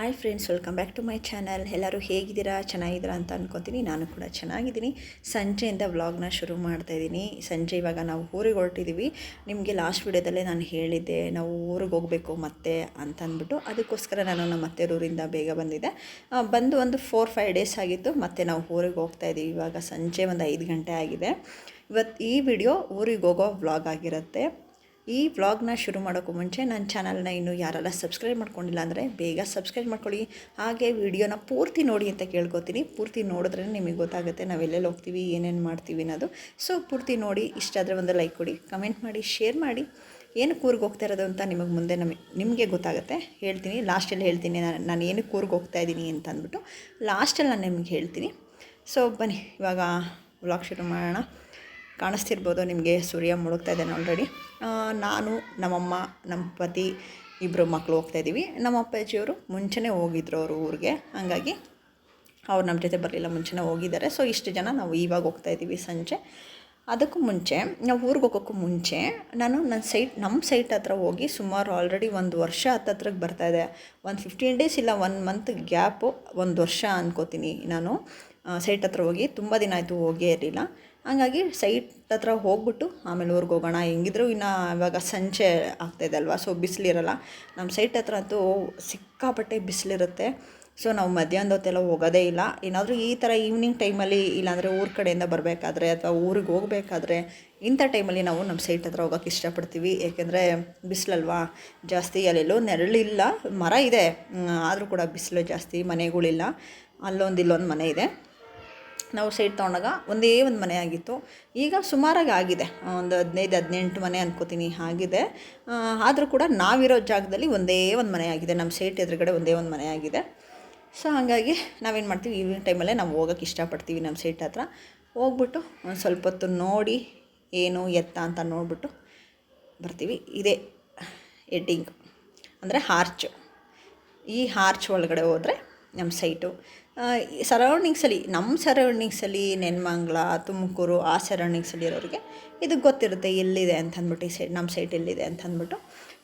Hi friends welcome back to my channel ಎಲ್ಲರೂ ಹೇಗಿದ್ದೀರಾ? ಚೆನ್ನಾಗಿದ್ದೀರಾ ಅಂತ ಅನ್ಕೊತೀನಿ. ನಾನು ಕೂಡ ಚೆನ್ನಾಗಿದ್ದೀನಿ. ಸಂಜೆಯಿಂದ ವ್ಲಾಗ್ನ ಶುರು ಮಾಡ್ತಾ ಇದ್ದೀನಿ. ಸಂಜೆ ಇವಾಗ ನಾವು ಊರಿಗೆ ಹೊರಟಿದ್ದೀವಿ. ನಿಮಗೆ ಲಾಸ್ಟ್ ವಿಡಿಯೋದಲ್ಲೇ ನಾನು ಹೇಳಿದ್ದೆ, ನಾವು ಊರಿಗೆ ಹೋಗಬೇಕು ಮತ್ತೆ ಅಂತ ಅಂದ್ಬಿಟ್ಟು. ಅದಕ್ಕೋಸ್ಕರ ನಾನು ನಮ್ಮ ಅತ್ತೆರೂರಿಂದ ಬೇಗ ಬಂದಿದ್ದೆ. ಬಂದು ಒಂದು ಫೋರ್ ಫೈವ್ ಡೇಸ್ ಆಗಿತ್ತು. ಮತ್ತೆ ನಾವು ಊರಿಗೆ ಹೋಗ್ತಾ ಇದ್ದೀವಿ. ಇವಾಗ ಸಂಜೆ ಒಂದು ಐದು ಗಂಟೆ ಆಗಿದೆ. ಇವತ್ತು ಈ ವಿಡಿಯೋ ಊರಿಗೆ ಹೋಗೋ ವ್ಲಾಗ್ ಆಗಿರುತ್ತೆ. ಈ ವ್ಲಾಗ್ನ ಶುರು ಮಾಡೋಕ್ಕೂ ಮುಂಚೆ ನನ್ನ ಚಾನಲ್ನ ಇನ್ನೂ ಯಾರೆಲ್ಲ ಸಬ್ಸ್ಕ್ರೈಬ್ ಮಾಡ್ಕೊಂಡಿಲ್ಲ ಅಂದರೆ ಬೇಗ ಸಬ್ಸ್ಕ್ರೈಬ್ ಮಾಡ್ಕೊಳ್ಳಿ. ಹಾಗೆ ವಿಡಿಯೋನ ಪೂರ್ತಿ ನೋಡಿ ಅಂತ ಕೇಳ್ಕೊತೀನಿ. ಪೂರ್ತಿ ನೋಡಿದ್ರೆ ನಿಮಗೆ ಗೊತ್ತಾಗುತ್ತೆ ನಾವು ಎಲ್ಲೆಲ್ಲಿ ಹೋಗ್ತೀವಿ, ಏನೇನು ಮಾಡ್ತೀವಿ ಅನ್ನೋದು. ಸೊ, ಪೂರ್ತಿ ನೋಡಿ. ಇಷ್ಟ ಆದರೆ ಒಂದು ಲೈಕ್ ಕೊಡಿ, ಕಮೆಂಟ್ ಮಾಡಿ, ಶೇರ್ ಮಾಡಿ. ಏನು ಕೂರ್ಗೆ ಹೋಗ್ತಾ ಇರೋದು ಅಂತ ನಿಮಗೆ ಮುಂದೆ ನಮಗೆ ನಿಮಗೆ ಗೊತ್ತಾಗುತ್ತೆ. ಹೇಳ್ತೀನಿ. ಲಾಸ್ಟಲ್ಲಿ ಹೇಳ್ತೀನಿ. ನಾನು ನಾನು ಏನು ಕೂರ್ಗೆ ಹೋಗ್ತಾ ಇದ್ದೀನಿ ಅಂತ ಅಂದ್ಬಿಟ್ಟು ಲಾಸ್ಟಲ್ಲಿ ನಾನು ನಿಮಗೆ ಹೇಳ್ತೀನಿ. ಸೊ, ಬನ್ನಿ. ಇವಾಗ ವ್ಲಾಗ್ ಶುರು ಮಾಡೋಣ. ಕಾಣಿಸ್ತಿರ್ಬೋದು, ನಿಮಗೆ ಸೂರ್ಯ ಮುಳುಗ್ತಾ ಇದ್ದಾನೆ ಆಲ್ರೆಡಿ ನಾನು, ನಮ್ಮಮ್ಮ ನಮ್ಮ ಪತಿ ಇಬ್ಬರು ಮಕ್ಕಳು ಹೋಗ್ತಾ ಇದ್ದೀವಿ. ನಮ್ಮ ಅಪ್ಪಾಜಿಯವರು ಮುಂಚೆನೇ ಹೋಗಿದ್ರು ಅವರು ಊರಿಗೆ. ಹಾಗಾಗಿ ಅವ್ರು ನಮ್ಮ ಜೊತೆ ಬರಲಿಲ್ಲ, ಮುಂಚೆನೇ ಹೋಗಿದ್ದಾರೆ. ಸೊ ಇಷ್ಟು ಜನ ನಾವು ಇವಾಗ ಹೋಗ್ತಾ ಇದ್ದೀವಿ ಸಂಜೆ. ಅದಕ್ಕೂ ಮುಂಚೆ, ನಾವು ಊರಿಗೆ ಹೋಗೋಕ್ಕೂ ಮುಂಚೆ, ನಾನು ನನ್ನ ಸೈಟ್, ನಮ್ಮ ಸೈಟ್ ಹತ್ರ ಹೋಗಿ ಸುಮಾರು ಆಲ್ರೆಡಿ ಒಂದು ವರ್ಷ ಹತ್ತತ್ರಕ್ಕೆ ಬರ್ತಾಯಿದೆ ಒಂದು ಫಿಫ್ಟೀನ್ ಡೇಸ್ ಇಲ್ಲ ಒನ್ ಮಂತ್ ಗ್ಯಾಪು ಒಂದು ವರ್ಷ ಅಂದ್ಕೋತೀನಿ ನಾನು. ಸೈಟ್ ಹತ್ರ ಹೋಗಿ, ತುಂಬ ದಿನ ಆಯಿತು ಹೋಗೇ ಇರಲಿಲ್ಲ. ಹಂಗಾಗಿ ಸೈಟ್ ಹತ್ರ ಹೋಗ್ಬಿಟ್ಟು ಆಮೇಲೆ ಊರಿಗೆ ಹೋಗೋಣ. ಹೆಂಗಿದ್ರು ಇನ್ನು ಇವಾಗ ಸಂಜೆ ಆಗ್ತಾಯಿದೆ ಅಲ್ವಾ? ಸೊ ಬಿಸಿಲಿರಲ್ಲ ನಮ್ಮ ಸೈಟ್ ಹತ್ರ ಅಂತೂ ಸಿಕ್ಕಾಪಟ್ಟೆ ಬಿಸಿಲಿರುತ್ತೆ ಸೊ ನಾವು ಮಧ್ಯಾಹ್ನದ ಹೊತ್ತೆಲ್ಲ ಹೋಗೋದೇ ಇಲ್ಲ. ಏನಾದರೂ ಈ ಥರ ಈವ್ನಿಂಗ್ ಟೈಮಲ್ಲಿ ಇಲ್ಲಾಂದರೆ ಊರ ಕಡೆಯಿಂದ ಬರಬೇಕಾದ್ರೆ ಅಥವಾ ಊರಿಗೆ ಹೋಗಬೇಕಾದ್ರೆ ಇಂಥ ಟೈಮಲ್ಲಿ ನಾವು ನಮ್ಮ ಸೈಟ್ ಹತ್ರ ಹೋಗೋಕ್ಕೆ ಇಷ್ಟಪಡ್ತೀವಿ. ಏಕೆಂದರೆ ಬಿಸಿಲಲ್ವಾ ಜಾಸ್ತಿ ಅಲ್ಲೆಲ್ಲೋ ನೆರಳಿಲ್ಲ. ಮರ ಇದೆ. ಆದರೂ ಕೂಡ ಬಿಸಿಲು ಜಾಸ್ತಿ, ಮನೆಗಳಿಲ್ಲ. ಅಲ್ಲೊಂದು ಇಲ್ಲೊಂದು ಮನೆ ಇದೆ. ನಾವು ಸೈಟ್ ತೊಗೊಂಡಾಗ ಒಂದೇ ಒಂದು ಮನೆ ಆಗಿತ್ತು. ಈಗ ಸುಮಾರಾಗಿ ಆಗಿದೆ. ಒಂದು ಹದಿನೈದು, ಹದಿನೆಂಟು ಮನೆ ಅನ್ಕೋತೀನಿ, ಆಗಿದೆ. ಆದರೂ ಕೂಡ ನಾವಿರೋ ಜಾಗದಲ್ಲಿ ಒಂದೇ ಒಂದು ಮನೆ ಆಗಿದೆ. ನಮ್ಮ ಸೈಟ್ ಎದುರುಗಡೆ ಒಂದೇ ಒಂದು ಮನೆ ಆಗಿದೆ. ಸೊ, ಹಾಗಾಗಿ ನಾವೇನು ಮಾಡ್ತೀವಿ? ಈವ್ನಿಂಗ್ ಟೈಮಲ್ಲೇ ನಾವು ಹೋಗೋಕ್ಕೆ ಇಷ್ಟಪಡ್ತೀವಿ ನಮ್ಮ ಸೈಟ್ ಹತ್ರ. ಹೋಗ್ಬಿಟ್ಟು ಒಂದು ಸ್ವಲ್ಪ ಹೊತ್ತು ನೋಡಿ ಏನು ಎತ್ತ ಅಂತ ನೋಡಿಬಿಟ್ಟು ಬರ್ತೀವಿ. ಇದೇ ಎಡ್ಡಿಂಗ್ ಅಂದರೆ ಹಾರ್ಚ್. ಈ ಹಾರ್ಚ್ ಒಳಗಡೆ ಹೋದರೆ ನಮ್ಮ ಸೈಟು. ಸರೌಂಡಿಂಗ್ಸಲ್ಲಿ, ನಮ್ಮ ಸರೌಂಡಿಂಗ್ಸಲ್ಲಿ ನೆನ್ಮಂಗ್ಲ, ತುಮಕೂರು, ಆ ಸರೌಂಡಿಂಗ್ಸಲ್ಲಿ ಇರೋರಿಗೆ ಇದು ಗೊತ್ತಿರುತ್ತೆ, ಎಲ್ಲಿದೆ ಅಂತ ಅಂದ್ಬಿಟ್ಟು ಈ ಸೈಡ್ ನಮ್ಮ ಸೈಟ್ ಎಲ್ಲಿದೆ ಅಂತ ಅಂದ್ಬಿಟ್ಟು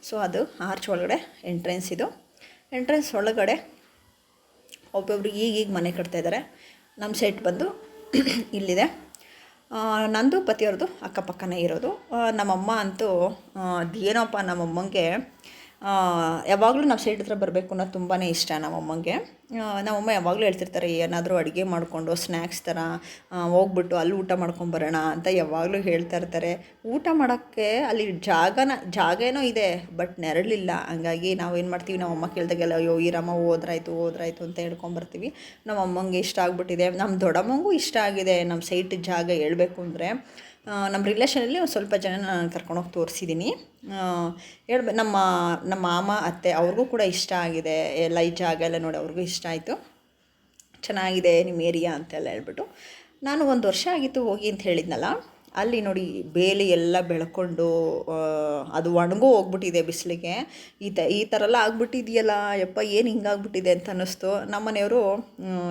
ಸೊ, ಅದು ಆರ್ಚ್ ಒಳಗಡೆ ಎಂಟ್ರೆನ್ಸ್ ಇದು. ಎಂಟ್ರೆನ್ಸ್ ಒಳಗಡೆ ಒಬ್ಬೊಬ್ರು ಈಗೀಗ ಮನೆ ಕಟ್ತಾ ಇದ್ದಾರೆ. ನಮ್ಮ ಸೈಟ್ ಬಂದು ಇಲ್ಲಿದೆ. ನಂದು, ಪತಿಯವ್ರದ್ದು, ಅಕ್ಕಪಕ್ಕನೇ ಇರೋದು. ನಮ್ಮಮ್ಮ ಅಂತೂ ಅದೇನೋಪ್ಪ ನಮ್ಮಮ್ಮಂಗೆ ಯಾವಾಗಲೂ ನಾವು ಸೈಡ್ ಹತ್ರ ಬರಬೇಕು ಅನ್ನೋದು ತುಂಬಾ ಇಷ್ಟ ನಮ್ಮಮ್ಮಂಗೆ. ನಮ್ಮಮ್ಮ ಯಾವಾಗಲೂ ಹೇಳ್ತಿರ್ತಾರೆ, ಏನಾದರೂ ಅಡುಗೆ ಮಾಡಿಕೊಂಡು ಸ್ನ್ಯಾಕ್ಸ್ ಥರ ಹೋಗ್ಬಿಟ್ಟು ಅಲ್ಲಿ ಊಟ ಮಾಡ್ಕೊಂಬರೋಣ ಅಂತ ಯಾವಾಗಲೂ ಹೇಳ್ತಾ ಇರ್ತಾರೆ. ಊಟ ಮಾಡೋಕ್ಕೆ ಅಲ್ಲಿ ಜಾಗನ, ಜಾಗ ಏನೋ ಇದೆ ಬಟ್ ನೆರಳಿಲ್ಲ. ಹಂಗಾಗಿ ನಾವು ಏನು ಮಾಡ್ತೀವಿ, ನಮ್ಮಮ್ಮ ಕೇಳಿದಾಗೆಲ್ಲ, ಅಯ್ಯೋ, ಈರಮ್ಮ ಹೋದ್ರಾಯ್ತು ಹೋದ್ರಾಯ್ತು ಅಂತ ಹೇಳ್ಕೊಂಬರ್ತೀವಿ ನಮ್ಮ ಅಮ್ಮಂಗೆ ಇಷ್ಟ ಆಗ್ಬಿಟ್ಟಿದೆ. ನಮ್ಮ ದೊಡ್ಡಮ್ಮಂಗೂ ಇಷ್ಟ ಆಗಿದೆ ನಮ್ಮ ಸೈಟ್ ಜಾಗ ಹೇಳಬೇಕು ಅಂದರೆ. ನಮ್ಮ ರಿಲೇಷನಲ್ಲಿ ಒಂದು ಸ್ವಲ್ಪ ಜನ ನಾನು ಕರ್ಕೊಂಡೋಗಿ ತೋರಿಸಿದ್ದೀನಿ ಹೇಳ್ಬೆ ನಮ್ಮ ನಮ್ಮ ಮಾಮ, ಅತ್ತೆ ಅವ್ರಿಗೂ ಕೂಡ ಇಷ್ಟ ಆಗಿದೆ. ಎಲ್ಲ ಈ ಜಾಗ ಎಲ್ಲ ನೋಡಿ ಅವ್ರಿಗೂ ಇಷ್ಟ ಆಯಿತು. ಚೆನ್ನಾಗಿದೆ ನಿಮ್ಮ ಏರಿಯಾ ಅಂತೆಲ್ಲ ಹೇಳ್ಬಿಟ್ಟು. ನಾನು ಒಂದು ವರ್ಷ ಆಗಿತ್ತು ಹೋಗಿ ಅಂತ ಹೇಳಿದ್ನಲ್ಲ. ಅಲ್ಲಿ ನೋಡಿ ಬೇಲಿ ಎಲ್ಲ ಬೆಳ್ಕೊಂಡು ಅದು ಒಣಗೂ ಹೋಗ್ಬಿಟ್ಟಿದೆ ಬಿಸಿಲಿಗೆ. ಈ ತ, ಈ ಥರ ಎಲ್ಲ ಆಗ್ಬಿಟ್ಟಿದೆಯಲ್ಲ, ಯಪ್ಪ, ಏನು ಹಿಂಗಾಗ್ಬಿಟ್ಟಿದೆ ಅಂತ ಅನ್ನಿಸ್ತು. ನಮ್ಮ ಮನೆಯವರು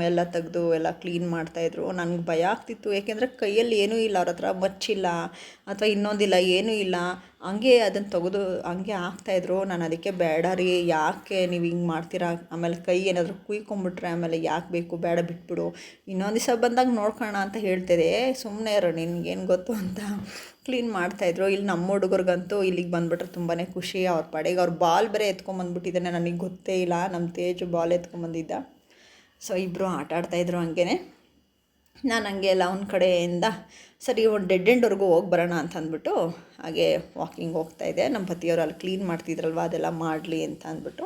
ಎಲ್ಲ ತೆಗೆದು, ಎಲ್ಲ ಕ್ಲೀನ್ ಮಾಡ್ತಾಯಿದ್ರು ನನಗೆ ಭಯ ಆಗ್ತಿತ್ತು. ಏಕೆಂದರೆ ಕೈಯಲ್ಲಿ ಏನೂ ಇಲ್ಲ, ಅವ್ರ ಹತ್ರ ಮಚ್ಚಿಲ್ಲ. ಅಥವಾ ಇನ್ನೊಂದಿಲ್ಲ, ಏನೂ ಇಲ್ಲ, ಹಂಗೆ ಅದನ್ನು ತೆಗೆದು ಹಂಗೆ ಹಾಕ್ತಾಯಿದ್ರು ನಾನು ಅದಕ್ಕೆ ಬೇಡ ರೀ, ಯಾಕೆ ನೀವು ಹಿಂಗೆ ಮಾಡ್ತೀರಾ? ಆಮೇಲೆ ಕೈ ಏನಾದರೂ ಕುಯ್ಕೊಂಬಿಟ್ರೆ ಆಮೇಲೆ ಯಾಕೆ ಬೇಕು? ಬೇಡ, ಬಿಟ್ಬಿಡು. ಇನ್ನೊಂದು ದಿವಸ ಬಂದಾಗ ನೋಡ್ಕೋಣ ಅಂತ ಹೇಳ್ತಿದೆ. ಸುಮ್ಮನೆ ಇರೋ, ನಿನ್ಗೇನು ಗೊತ್ತು ಅಂತ ಕ್ಲೀನ್ ಮಾಡ್ತಾಯಿದ್ರು ಇಲ್ಲಿ ನಮ್ಮ ಹುಡುಗರಿಗಂತೂ ಇಲ್ಲಿಗೆ ಬಂದುಬಿಟ್ರೆ ತುಂಬಾ ಖುಷಿ. ಅವ್ರ ಪಡೆಗೆ ಅವ್ರ ಬಾಲ್ ಬೇರೆ ಎತ್ಕೊಂಬಂದ್ಬಿಟ್ಟಿದ್ದಾನೆ ನನಗೆ ಗೊತ್ತೇ ಇಲ್ಲ. ನಮ್ಮ ತೇಜು ಬಾಲ್ ಎತ್ಕೊಂಬಂದಿದ್ದ ಸೊ ಇಬ್ಬರು ಆಟ ಆಡ್ತಾಯಿದ್ರು ಹಂಗೇ ನಾನು ಹಂಗೆ ಎಲ್ಲ ಅವ್ನ ಕಡೆಯಿಂದ, ಸರಿ ಒಂದು ಡೆಡ್ ಎಂಡ್ವರೆಗೂ ಹೋಗಿ ಬರೋಣ ಅಂತ ಅಂದ್ಬಿಟ್ಟು ಹಾಗೆ ವಾಕಿಂಗ್ ಹೋಗ್ತಾಯಿದ್ದೆ ನಮ್ಮ ಪತಿಯವರು ಅಲ್ಲಿ ಕ್ಲೀನ್ ಮಾಡ್ತಿದ್ರಲ್ವ, ಅದೆಲ್ಲ ಮಾಡಲಿ ಅಂತ ಅಂದ್ಬಿಟ್ಟು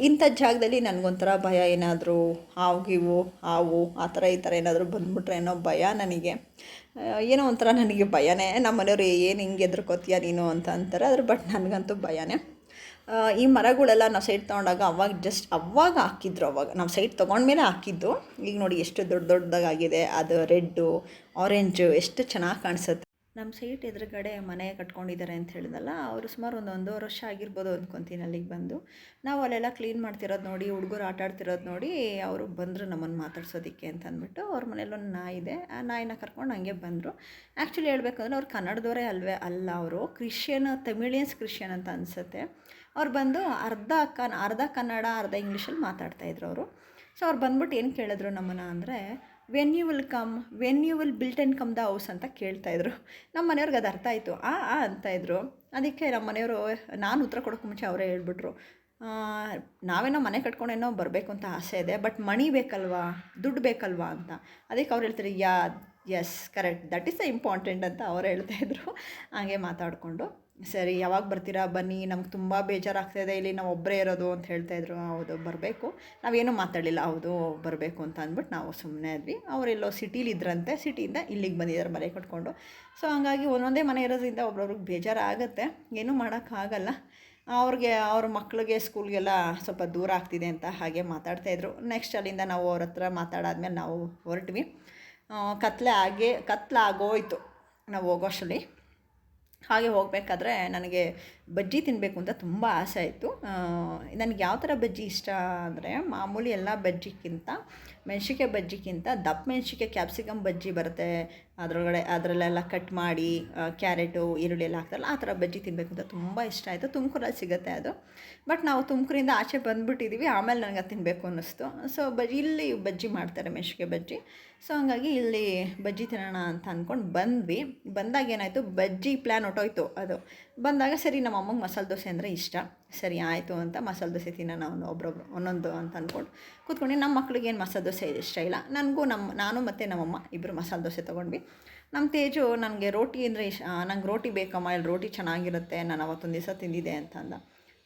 ಇಂಥ ಜಾಗದಲ್ಲಿ ನನಗೊಂಥರ ಭಯ ಏನಾದರೂ, ಹಾವು, ಗೀವು, ಹಾವು, ಆ ಥರ ಈ ಥರ ಏನಾದರೂ ಬಂದ್ಬಿಟ್ರೆ ಏನೋ ಭಯ ನನಗೆ. ಏನೋ ಒಂಥರ ನನಗೆ ಭಯನೇ. ನಮ್ಮ ಮನೆಯವರು ಏನು ಹಿಂಗೆ ಎದ್ರಕೋತೀಯ ನೀನು? ಅಂತ ಅಂತಾರೆ. ಅದ್ರ ಬಟ್ ನನಗಂತೂ ಭಯನೇ. ಈ ಮರಗಳೆಲ್ಲ ನಾವು ಸೈಡ್ ತೊಗೊಂಡಾಗ ಅವಾಗ ಜಸ್ಟ್ ಅವಾಗ ಹಾಕಿದ್ರು ಅವಾಗ. ನಾವು ಸೈಡ್ ತೊಗೊಂಡ್ಮೇಲೆ ಹಾಕಿದ್ದು. ಈಗ ನೋಡಿ ಎಷ್ಟು ದೊಡ್ಡ ದೊಡ್ಡದಾಗಿದೆ. ಅದು ರೆಡ್ಡು ಆರೆಂಜು ಎಷ್ಟು ಚೆನ್ನಾಗಿ ಕಾಣಿಸುತ್ತೆ. ನಮ್ಮ ಸೈಟ್ ಎದುರುಗಡೆ ಮನೆ ಕಟ್ಕೊಂಡಿದ್ದಾರೆ ಅಂತ ಹೇಳಿದಲ್ಲ ಅವರು ಸುಮಾರು ಒಂದು ಒಂದೂವರೆ ವರ್ಷ ಆಗಿರ್ಬೋದು ಅಂದ್ಕೊತೀನಿ ಅಲ್ಲಿಗೆ ಬಂದು. ನಾವು ಅಲ್ಲೆಲ್ಲ ಕ್ಲೀನ್ ಮಾಡ್ತಿರೋದು ನೋಡಿ, ಹುಡುಗರು ಆಟ ಆಡ್ತಿರೋದು ನೋಡಿ, ಅವರು ಬಂದರು ನಮ್ಮನ್ನು ಮಾತಾಡ್ಸೋದಕ್ಕೆ ಅಂತ ಅಂದ್ಬಿಟ್ಟು ಅವ್ರ ಮನೇಲೊಂದು ನಾಯಿ ಇದೆ. ಆ ನಾಯಿನ ಕರ್ಕೊಂಡು ಹಂಗೆ ಬಂದರು. ಆ್ಯಕ್ಚುಲಿ ಹೇಳ್ಬೇಕಂದ್ರೆ ಅವ್ರು ಕನ್ನಡದವರೇ ಅಲ್ವೇ, ಅಲ್ಲ ಅವರು. ಕ್ರಿಶ್ಚಿಯನ್, ತಮಿಳಿಯನ್ಸ್ ಕ್ರಿಶ್ಚಿಯನ್ ಅಂತ ಅನಿಸುತ್ತೆ. ಅವ್ರು ಬಂದು ಅರ್ಧ ಕನ್, ಅರ್ಧ ಕನ್ನಡ, ಅರ್ಧ ಇಂಗ್ಲೀಷಲ್ಲಿ ಮಾತಾಡ್ತಾಯಿದ್ರು ಅವರು. ಸೊ ಅವ್ರು ಬಂದ್ಬಿಟ್ಟು ಏನು ಕೇಳಿದ್ರು ನಮ್ಮನ್ನು ಅಂದರೆ when you will come when you will built and come the house ಅಂತ ಕೇಳ್ತಾಯಿದ್ರು ನಮ್ಮ ಮನೆಯವ್ರಿಗೆ ಅದು ಅರ್ಥ ಆಯಿತು. ಆ ಆ ಅಂತಾಯಿದ್ರು ಅದಕ್ಕೆ ನಮ್ಮ ಮನೆಯವರು, ನಾನು ಉತ್ತರ ಕೊಡೋಕ್ಕೆ ಮುಂಚೆ ಅವರೇ ಹೇಳ್ಬಿಟ್ರು. ನಾವೇನೋ ಮನೆ ಕಟ್ಕೊಂಡೇನೋ ಬರಬೇಕು ಅಂತ ಆಸೆ ಇದೆ ಬಟ್ ಮಣಿ ಬೇಕಲ್ವಾ? ದುಡ್ಡು ಬೇಕಲ್ವಾ ಅಂತ. ಅದಕ್ಕೆ ಅವ್ರು ಹೇಳ್ತಾರೆ yeah yes correct that is the important ಅಂತ ಅವ್ರು ಹೇಳ್ತಾಯಿದ್ರು ಹಾಗೆ ಮಾತಾಡಿಕೊಂಡು. ಸರಿ, ಯಾವಾಗ ಬರ್ತೀರಾ? ಬನ್ನಿ, ನಮ್ಗೆ ತುಂಬ ಬೇಜಾರಾಗ್ತಾಯಿದೆ ಇಲ್ಲಿ ನಾವು ಒಬ್ಬರೇ ಇರೋದು ಅಂತ ಹೇಳ್ತಾ ಇದ್ರು. ಹೌದು, ಬರಬೇಕು. ನಾವೇನು ಮಾತಾಡಲಿಲ್ಲ. ಹೌದು, ಬರಬೇಕು ಅಂತ ಅಂದ್ಬಿಟ್ಟು ನಾವು ಸುಮ್ಮನೆ ಇದ್ವಿ. ಅವರೆಲ್ಲೋ ಸಿಟೀಲಿ ಇದ್ರಂತೆ. ಸಿಟಿಯಿಂದ ಇಲ್ಲಿಗೆ ಬಂದಿದ್ದಾರೆ ಮನೆ ಕಟ್ಕೊಂಡು. ಸೊ ಹಂಗಾಗಿ ಒಂದೊಂದೇ ಮನೆ ಇರೋದ್ರಿಂದ ಒಬ್ರೊಬ್ರಿಗೆ ಬೇಜಾರಾಗುತ್ತೆ. ಏನೂ ಮಾಡೋಕ್ಕಾಗಲ್ಲ. ಅವ್ರಿಗೆ, ಅವ್ರ ಮಕ್ಳಿಗೆ, ಸ್ಕೂಲ್ಗೆಲ್ಲ ಸ್ವಲ್ಪ ದೂರ ಆಗ್ತಿದೆ ಅಂತ ಹಾಗೆ ಮಾತಾಡ್ತಾಯಿದ್ರು ನೆಕ್ಸ್ಟ್ ಅಲ್ಲಿಂದ ನಾವು ಅವ್ರ ಹತ್ರ ಮಾತಾಡಾದ್ಮೇಲೆ ನಾವು ಹೊರಟ್ವಿ. ಕತ್ಲೆ ಆಗೇ ಕತ್ಲಾಗೋಯ್ತು. ನಾವು ಹೋಗೋಷ್ಟರಲ್ಲಿ. ಹಾಗೆ ಹೋಗಬೇಕಾದ್ರೆ ನನಗೆ ಬಜ್ಜಿ ತಿನ್ನಬೇಕು ಅಂತ ತುಂಬ ಆಸೆ ಆಯಿತು ನನಗೆ ಯಾವ ಥರ ಬಜ್ಜಿ ಇಷ್ಟ ಅಂದರೆ ಮಾಮೂಲಿ ಎಲ್ಲ ಬಜ್ಜಿಗಿಂತ ಮೆಣ್ಸಿಕಾಯಿ ಬಜ್ಜಿಗಿಂತ ದಪ್ಪ ಮೆಣ್ಸಿಕಾಯಿ ಕ್ಯಾಪ್ಸಿಕಮ್ ಬಜ್ಜಿ ಬರುತ್ತೆ. ಅದರೊಳಗಡೆ ಅದರಲ್ಲೆಲ್ಲ ಕಟ್ ಮಾಡಿ ಕ್ಯಾರೆಟು ಈರುಳ್ಳಿ ಎಲ್ಲ ಹಾಕ್ತಾರಲ್ಲ ಆ ಥರ ಬಜ್ಜಿ ತಿನ್ನಬೇಕು ಅಂತ ತುಂಬ ಇಷ್ಟ ಆಯಿತು. ತುಮಕೂರಲ್ಲಿ ಸಿಗುತ್ತೆ ಅದು. ಬಟ್ ನಾವು ತುಮಕೂರಿಂದ ಆಚೆ ಬಂದುಬಿಟ್ಟಿದ್ದೀವಿ ಆಮೇಲೆ ನನಗೆ ತಿನ್ನಬೇಕು ಅನ್ನಿಸ್ತು. ಸೊ ಬಜ್ಜಿ ಇಲ್ಲಿ ಬಜ್ಜಿ ಮಾಡ್ತಾರೆ ಮೆಣ್ಸಿಕಾಯಿ ಬಜ್ಜಿ. ಸೊ ಹಂಗಾಗಿ ಇಲ್ಲಿ ಬಜ್ಜಿ ತಿನ್ನೋಣ ಅಂತ ಅಂದ್ಕೊಂಡು ಬಂದ್ವಿ. ಬಂದಾಗ ಏನಾಯಿತು, ಬಜ್ಜಿ ಪ್ಲ್ಯಾನ್ ಹೊಟ್ಟೋಯ್ತು ಅದು. ಬಂದಾಗ ಸರಿ ನಮ್ಮ ಅಮ್ಮಂಗೆ ಮಸಾಲೆ ದೋಸೆ ಅಂದರೆ ಇಷ್ಟ. ಸರಿ, ಆಯಿತು ಅಂತ ಮಸಾಲೆ ದೋಸೆ ತಿನ್ನೋಣ ಒಂದು ಒಬ್ರೊಬ್ರು, ಒಂದೊಂದು ಅಂತ ಅಂದ್ಕೊಂಡು ಕೂತ್ಕೊಂಡು ನಮ್ಮ ಮಕ್ಳಿಗೆ ಏನು ಮಸಾಲೆ ದೋಸೆ ಇಷ್ಟ ಇಲ್ಲ. ನನಗೂ ನಮ್ಮ ನಾನು ಮತ್ತು ನಮ್ಮಮ್ಮ ಇಬ್ಬರು ಮಸಾಲೆ ದೋಸೆ ತೊಗೊಂಡ್ವಿ. ನಮ್ಮ ತೇಜು ನನಗೆ ರೋಟಿ ಅಂದರೆ ಇಷ್ಟ ನಂಗೆ ರೋಟಿ ಬೇಕಮ್ಮ ಇಲ್ಲಿ ರೋಟಿ ಚೆನ್ನಾಗಿರುತ್ತೆ, ನಾನು ಅವತ್ತೊಂದು ದಿವಸ ತಿಂದಿದ್ದೆ ಅಂತ ಅಂದ.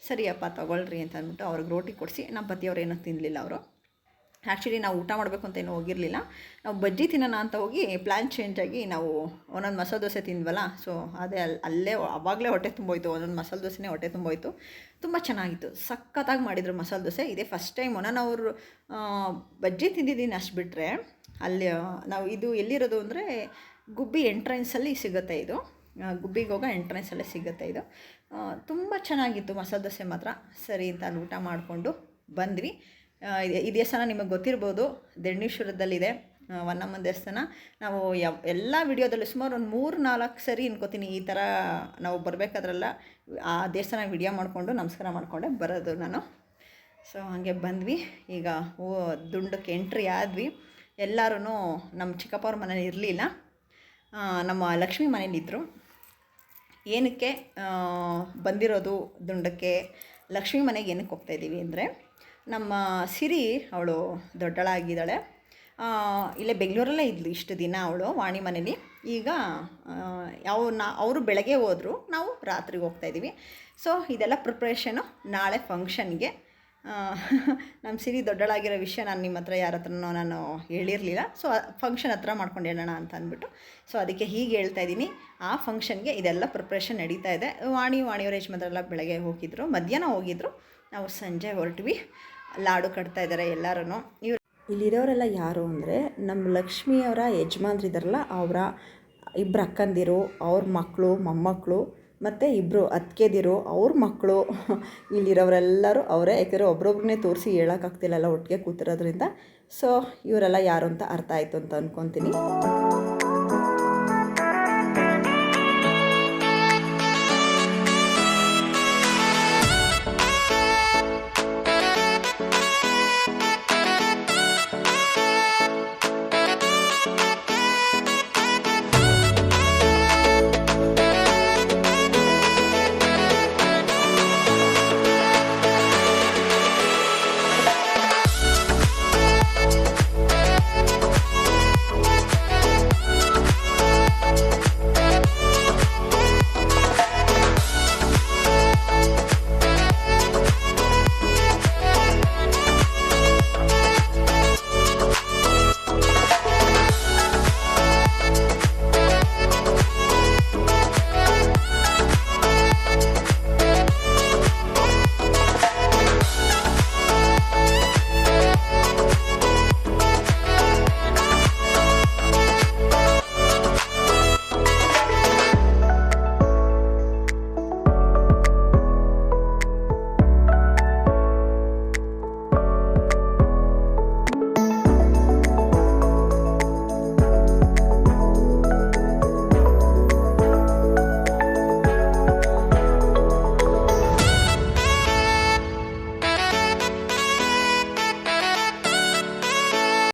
ಸರಿಯಪ್ಪ ತೊಗೊಳ್ರಿ ಅಂತ ಅಂದ್ಬಿಟ್ಟು ಅವ್ರಿಗೆ ರೋಟಿ ಕೊಡಿಸಿ, ನಮ್ಮ ಪತಿಯವ್ರು ಏನೂ ತಿನ್ನಲಿಲ್ಲ ಅವರು. ಆ್ಯಕ್ಚುಲಿ ನಾವು ಊಟ ಮಾಡಬೇಕು ಅಂತ ಏನೂ ಹೋಗಿರಲಿಲ್ಲ. ನಾವು ಬಜ್ಜಿ ತಿನ್ನೋಣ ಅಂತ ಹೋಗಿ ಪ್ಲ್ಯಾನ್ ಚೇಂಜ್ ಆಗಿ ನಾವು ಒಂದೊಂದು ಮಸಾಲೆ ದೋಸೆ ತಿಂದ್ವಲ್ಲ? ಸೊ ಅದೇ ಅಲ್ಲಿ ಅಲ್ಲೇ ಆವಾಗಲೇ ಹೊಟ್ಟೆ ತುಂಬೋಯ್ತು. ಒಂದೊಂದು ಮಸಾಲೆ ದೋಸೆನೇ ಹೊಟ್ಟೆ ತುಂಬೋಯ್ತು. ತುಂಬ ಚೆನ್ನಾಗಿತ್ತು. ಸಖತ್ತಾಗಿ ಮಾಡಿದರು ಮಸಾಲೆ ದೋಸೆ. ಇದೇ ಫಸ್ಟ್ ಟೈಮ್ ನಾನು ಅವರು ಬಜ್ಜಿ ತಿಂದಿದ್ದೀನಿ ಅಷ್ಟು ಬಿಟ್ಟರೆ ಅಲ್ಲಿ ನಾವು ಇದು ಎಲ್ಲಿರೋದು ಅಂದರೆ ಗುಬ್ಬಿ ಎಂಟ್ರೆನ್ಸಲ್ಲಿ ಸಿಗುತ್ತೆ ಇದು. ಗುಬ್ಬಿಗೆ ಹೋಗೋ ಎಂಟ್ರೆನ್ಸಲ್ಲೇ ಸಿಗುತ್ತೆ ಇದು. ತುಂಬ ಚೆನ್ನಾಗಿತ್ತು ಮಸಾಲೆ ದೋಸೆ ಮಾತ್ರ. ಸರಿ ಅಂತ ಅಲ್ಲಿ ಊಟ ಮಾಡಿಕೊಂಡು ಬಂದ್ವಿ. ಈ ದೇವಸ್ಥಾನ ನಿಮಗೆ ಗೊತ್ತಿರ್ಬೋದು ದಂಡೇಶ್ವರದಲ್ಲಿದೆ ವನ್ನಮ್ಮ ದೇವಸ್ಥಾನ. ನಾವು ಯಾವ, ಎಲ್ಲ ವಿಡಿಯೋದಲ್ಲೂ ಸುಮಾರು ಒಂದು ಮೂರು ನಾಲ್ಕು ಸರಿ ಅನ್ಕೋತೀನಿ ಈ ಥರ ನಾವು ಬರಬೇಕಾದ್ರಲ್ಲ, ಆ ದೇವಸ್ಥಾನ ವಿಡಿಯೋ ಮಾಡಿಕೊಂಡು ನಮಸ್ಕಾರ ಮಾಡಿಕೊಂಡೆ ಬರೋದು ನಾನು. ಸೊ, ಹಾಗೆ ಬಂದ್ವಿ. ಈಗ ಓ ದುಂಡಕ್ಕೆ ಎಂಟ್ರಿ ಆದ್ವಿ. ಎಲ್ಲರೂ ನಮ್ಮ ಚಿಕ್ಕಪ್ಪವ್ರ ಮನೇಲಿ ಇರಲಿಲ್ಲ. ನಮ್ಮ ಲಕ್ಷ್ಮಿ ಮನೇಲಿದ್ದರು ಏನಕ್ಕೆ ಬಂದಿರೋದು ದುಂಡಕ್ಕೆ, ಲಕ್ಷ್ಮಿ ಮನೆಗೆ ಏನಕ್ಕೆ ಹೋಗ್ತಾಯಿದ್ದೀವಿ ಅಂದರೆ ನಮ್ಮ ಸಿರಿ ಅವಳು ದೊಡ್ಡಳಾಗಿದ್ದಾಳೆ. ಇಲ್ಲೇ ಬೆಂಗಳೂರಲ್ಲೇ ಇದ್ಲು ಇಷ್ಟು ದಿನ ಅವಳು ವಾಣಿ ಮನೇಲಿ. ಈಗ ಯಾವ ನಾ, ಅವರು ಬೆಳಗ್ಗೆ ಹೋದರು, ನಾವು ರಾತ್ರಿಗೆ ಹೋಗ್ತಾ ಇದ್ದೀವಿ. ಸೊ ಇದೆಲ್ಲ ಪ್ರಿಪ್ರೇಷನು ನಾಳೆ ಫಂಕ್ಷನ್ಗೆ ನಮ್ಮ ಸಿರಿ ದೊಡ್ಡಳಾಗಿರೋ ವಿಷಯ ನಾನು ನಿಮ್ಮ ಹತ್ರ ಯಾರ ಹತ್ರನೂ ನಾನು ಹೇಳಿರಲಿಲ್ಲ. ಸೊ ಫಂಕ್ಷನ್ ಹತ್ರ ಮಾಡ್ಕೊಂಡು ಹೇಳೋಣ ಅಂತ ಅಂದ್ಬಿಟ್ಟು. ಸೊ ಅದಕ್ಕೆ ಹೀಗೆ ಹೇಳ್ತಾ ಇದ್ದೀನಿ. ಆ ಫಂಕ್ಷನ್ಗೆ ಇದೆಲ್ಲ ಪ್ರಿಪ್ರೇಷನ್ ನಡೀತಾ ಇದೆ. ವಾಣಿ, ವಾಣಿಯವ್ರ ಯಜಮಾನ್ರೆಲ್ಲ ಬೆಳಗ್ಗೆ ಹೋಗಿದ್ರು, ಮಧ್ಯಾಹ್ನ ಹೋಗಿದ್ರು. ನಾವು ಸಂಜೆ ಹೊರಟ್ವಿ. ಲಾಡು ಕಟ್ತಾ ಇದ್ದಾರೆ ಎಲ್ಲರೂ ಇವ್ರು ಇಲ್ಲಿರೋರೆಲ್ಲ ಯಾರು ಅಂದರೆ ನಮ್ಮ ಲಕ್ಷ್ಮಿಯವರ ಯಜಮಾನ್ರಿದಾರಲ್ಲ, ಅವರ ಇಬ್ಬರು ಅಕ್ಕಂದಿರು, ಅವ್ರ ಮಕ್ಕಳು ಮೊಮ್ಮಕ್ಕಳು ಮತ್ತು ಇಬ್ಬರು ಅತ್ತಿಗೆದಿರು ಅವ್ರ ಮಕ್ಕಳು ಇಲ್ಲಿರೋರೆಲ್ಲರೂ ಅವರೇ, ಯಾಕೆಂದರೆ ಒಬ್ರೊಬ್ರನ್ನೇ ತೋರಿಸಿ ಹೇಳೋಕ್ಕಾಗ್ತಿಲ್ಲಲ್ಲ ಒಟ್ಟಿಗೆ ಕೂತಿರೋದ್ರಿಂದ. ಸೊ ಇವರೆಲ್ಲ ಯಾರು ಅಂತ ಅರ್ಥ ಆಯಿತು ಅಂತ ಅಂದ್ಕೊತೀನಿ